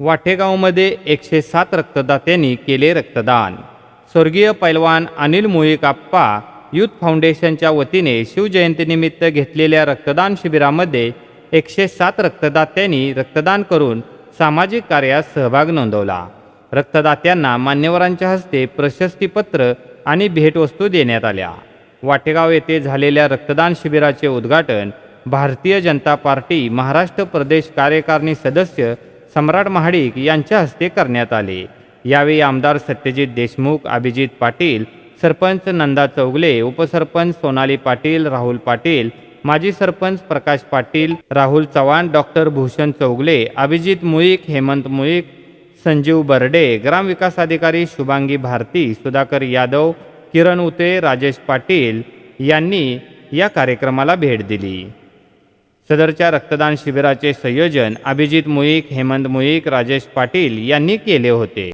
वाटेगावमध्ये एकशे सात रक्तदात्यांनी केले रक्तदान. स्वर्गीय पैलवान अनिल मोहिकाप्पा आप्पा युथ फाउंडेशनच्या वतीने शिवजयंतीनिमित्त घेतलेल्या रक्तदान शिबिरामध्ये एकशे सात रक्तदात्यांनी रक्तदान करून सामाजिक कार्यात सहभाग नोंदवला. रक्तदात्यांना मान्यवरांच्या हस्ते प्रशस्तीपत्र आणि भेटवस्तू देण्यात आल्या. वाटेगाव येथे झालेल्या रक्तदान शिबिराचे उद्घाटन भारतीय जनता पार्टी महाराष्ट्र प्रदेश कार्यकारिणी सदस्य सम्राट महाडिक यांच्या हस्ते करण्यात आले. यावेळी आमदार सत्यजित देशमुख अभिजित पाटील सरपंच नंदा चौगले उपसरपंच सोनाली पाटील राहुल पाटील माजी सरपंच प्रकाश पाटील राहुल चव्हाण डॉक्टर भूषण चौगले अभिजित मुळीक हेमंत मुळीक संजीव बर्डे ग्रामविकास अधिकारी शुभांगी भारती सुधाकर यादव किरण उते राजेश पाटील यांनी या कार्यक्रमाला भेट दिली. सदरच्या रक्तदान शिबिराचे संयोजन अभिजित मुईक हेमंत मुईक राजेश पाटील यांनी केले होते.